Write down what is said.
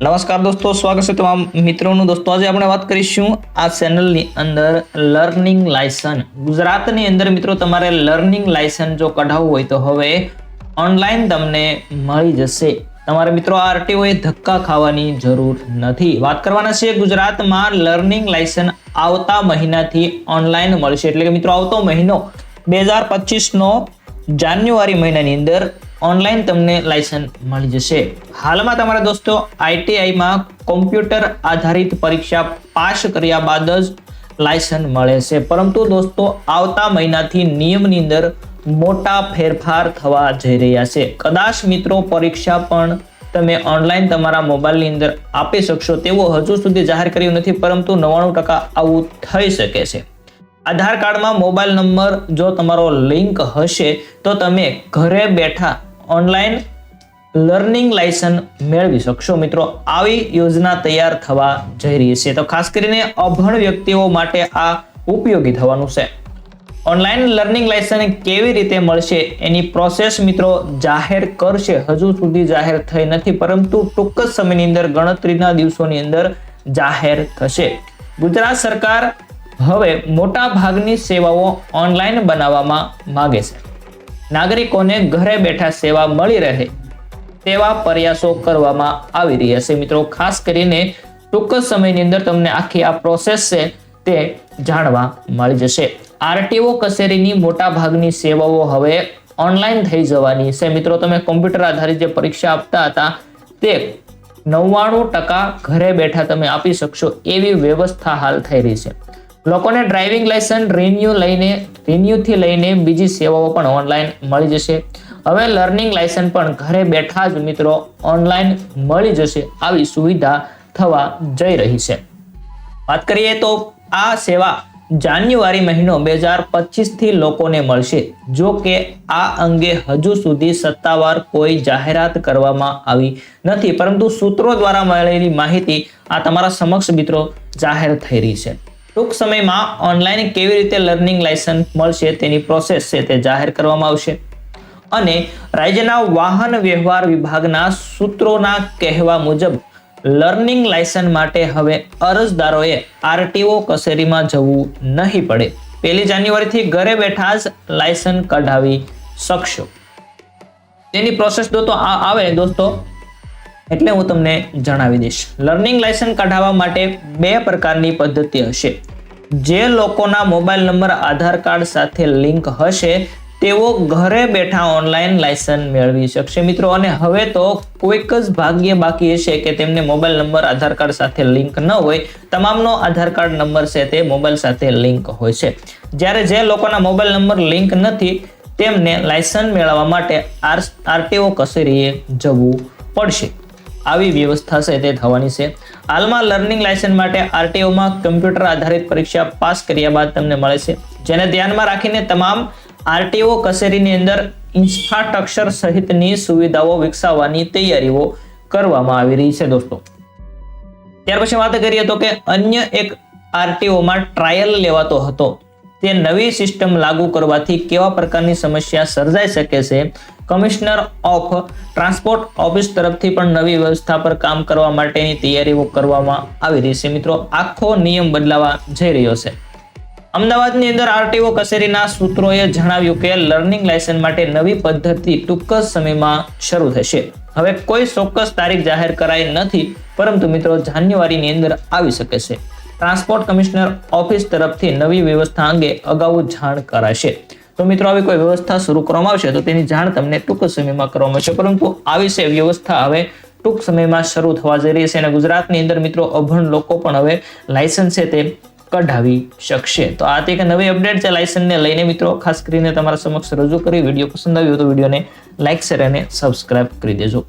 નમસ્કાર દોસ્તો, સ્વાગત છે તમામ મિત્રોનું. દોસ્તો, આજે આપણે વાત કરીશું આ ચેનલની અંદર લર્નિંગ લાયસન ગુજરાતની અંદર મિત્રો, તમારે લર્નિંગ લાયસન જો કઢાવવું હોય તો હવે ઓનલાઈન તમને મળી જશે. તમારે મિત્રો, આ આરટીઓએ ધક્કા ખાવાની જરૂર નથી. વાત કરવાના છે ગુજરાતમાં લર્નિંગ લાયસન આવતા મહિનાથી ઓનલાઈન મળશે. એટલે કે મિત્રો, આવતો મહિનો બે હજાર પચીસનો જાન્યુઆરી મહિનાની અંદર ઓનલાઈન તમને લાયસન્સ મળી જશે. હાલમાં તમારા દોસ્તો આઈટીઆઈમાં કોમ્પ્યુટર આધારિત પરીક્ષા પાસ કર્યા બાદ જ લાયસન્સ મળે છે. પરંતુ દોસ્તો, આવતા મહિનાથી નિયમની અંદર મોટા ફેરફાર થવા જઈ રહ્યા છે. કદાચ મિત્રો, પરીક્ષા પણ તમે ઓનલાઈન તમારા મોબાઈલની અંદર આપી શકશો તેવું હજુ સુધી જાહેર કર્યું નથી, પરંતુ નવ્વાણું ટકા આવું થઈ શકે છે. આધાર કાર્ડમાં મોબાઈલ નંબર જો તમારો લિંક હશે, તો તમે ઘરે બેઠા ઓનલાઈન લર્નિંગ લાયસન મેળવી શકશો. મિત્રો, આવી યોજના તૈયાર થવા જઈ રહી છે. તો ખાસ કરીને અભણ વ્યક્તિઓ માટે આ ઉપયોગી થવાનું છે. ઓનલાઈન લર્નિંગ લાયસન્સ કેવી રીતે મળશે એની પ્રોસેસ મિત્રો જાહેર કરશે. હજુ સુધી જાહેર થઈ નથી, પરંતુ ટૂંક જ સમયની અંદર, ગણતરીના દિવસોની અંદર જાહેર થશે. ગુજરાત સરકાર હવે મોટા ભાગની સેવાઓ ઓનલાઈન બનાવવામાં માંગે છે. નાગરિકોને ઘરે બેઠા સેવા મળી રહે તેવા પ્રયાસો કરવામાં આવી રહ્યા છે. મિત્રો, ખાસ કરીને જ સમયની અંદર તમને આખી આ પ્રોસેસ છે તે જાણવા મળી જશે. આરટીઓ કચેરીની મોટા ભાગની સેવાઓ હવે ઓનલાઈન થઈ જવાની છે. મિત્રો, તમે કોમ્પ્યુટર આધારિત જે પરીક્ષા આપતા હતા તે નવ્વાણું ટકા ઘરે બેઠા તમે આપી શકશો એવી વ્યવસ્થા હાલ થઈ રહી છે. લોકોને ડ્રાઇવિંગ લાયસન્સ રિન્યુ લઈને રિન્યુથી લઈને બીજી સેવાઓ પણ ઓનલાઈન મળી જશે. હવે લર્નિંગ લાયસન્સ પણ ઘરે બેઠા જ મિત્રો ઓનલાઈન મળી જશે. આવી સુવિધા થવા જઈ રહી છે. વાત કરીએ તો આ સેવા જાન્યુઆરી મહિનો બે હજાર પચીસથી લોકોને મળશે. જો કે આ અંગે હજુ સુધી સત્તાવાર કોઈ જાહેરાત કરવામાં આવી નથી. પરંતુ સૂત્રો દ્વારા મળેલી માહિતી આ તમારા સમક્ષ મિત્રો જાહેર થઈ રહી છે. ટૂંક સમયમાં ઓનલાઈન કેવી રીતે લર્નિંગ લાયસન્સ મળશે તેની પ્રોસેસ છે તે જાહેર કરવામાં આવશે. અને રાજ્યના વાહન વ્યવહાર વિભાગના સૂત્રોના કહેવા મુજબ લર્નિંગ લાયસન્સ માટે હવે અરજદારોએ આરટીઓ કચેરીમાં જવું નહીં પડે. પહેલી જાન્યુઆરીથી ઘરે બેઠા જ લાયસન્સ કઢાવી શકશો. તેની પ્રોસેસ દોસ્તો, આ આવે દોસ્તો. એટલે હું તમને જણાવી દઈશ. લર્નિંગ લાયસન્સ કઢાવવા માટે બે પ્રકારની પદ્ધતિ હશે. જે લોકોના મોબાઈલ નંબર, આધાર કાર્ડ સાથે લિંક હશે, તેઓ ઘરે બેઠા ઓનલાઈન લાયસન્સ મેળવી શકશે. મિત્રો, અને હવે તો કોઈક જ ભાગ્ય બાકી હશે કે તેમને મોબાઈલ નંબર, આધાર કાર્ડ સાથે લિંક ન હોય. તમામનો આધાર કાર્ડ નંબર છે તે મોબાઈલ સાથે લિંક હોય છે. જ્યારે જે લોકોના મોબાઈલ નંબર લિંક નથી, તેમને લાયસન્સ મેળવવા માટે આર, આરટીઓ કચેરીએ જવું પડશે. આવી વ્યવસ્થા છે તે થવાની છે. હાલમાં લર્નિંગ લાયસન્સ માટે આરટીઓમાં કમ્પ્યુટર આધારિત પરીક્ષા પાસ કર્યા બાદ તમને મળે છે. જેને ધ્યાનમાં રાખીને તમામ આરટીઓ કચેરીની અંદર ઇન્ફ્રાસ્ટ્રક્ચર સહિતની સુવિધાઓ વિકસાવવાની તૈયારીઓ કરવામાં આવી રહી છે દોસ્તો. ત્યાર પછી વાત કરીએ તો કે અન્ય એક આરટીઓમાં ટ્રાયલ લેવાતો હતો. તે નવી સિસ્ટમ લાગુ કરવાથી કેવા પ્રકારની સમસ્યા સર્જાઈ શકે છે? કમિશનર ઓફ ટ્રાન્સપોર્ટ ઓફિસ તરફથી પણ નવી વ્યવસ્થા પર કામ કરવા માટેની તૈયારીઓ કરવામાં આવી રહી છે. મિત્રો, આખો નિયમ બદલાવા જઈ રહ્યો છે. અમદાવાદની અંદર આરટીઓ કચેરીના સૂત્રોએ જણાવ્યું કે લર્નિંગ લાયસન્સ માટે નવી પદ્ધતિ ટૂંક સમયમાં શરૂ થશે. હવે કોઈ ચોક્કસ તારીખ જાહેર કરાઈ નથી, પરંતુ મિત્રો, જાન્યુઆરીની અંદર આવી શકે છે. ટ્રાન્સપોર્ટ કમિશનર ઓફિસ તરફથી નવી વ્યવસ્થા અંગે અગાઉ જાણ કરાશે. તો મિત્રો આવી કોઈ વ્યવસ્થા શરૂ કરવામાં આવશે તો તેની જાણ તમને ટૂંક સમયમાં કરવામાં આવશે. પરંતુ આવી છે વ્યવસ્થા હવે ટૂંક સમયમાં શરૂ થવા જઈ રહી છે અને ગુજરાતની અંદર મિત્રો, અભણ લોકો પણ હવે લાયસન્સ છે તે કઢાવી શકશે. તો આ તે એક નવી અપડેટ છે લાયસન્સને લઈને મિત્રો. ખાસ કરીને તમારા સમક્ષ રજૂ કરી વીડિયો પસંદ આવ્યો તો વિડીયોને લાઇક શેર અને સબસ્ક્રાઇબ કરી દેજો.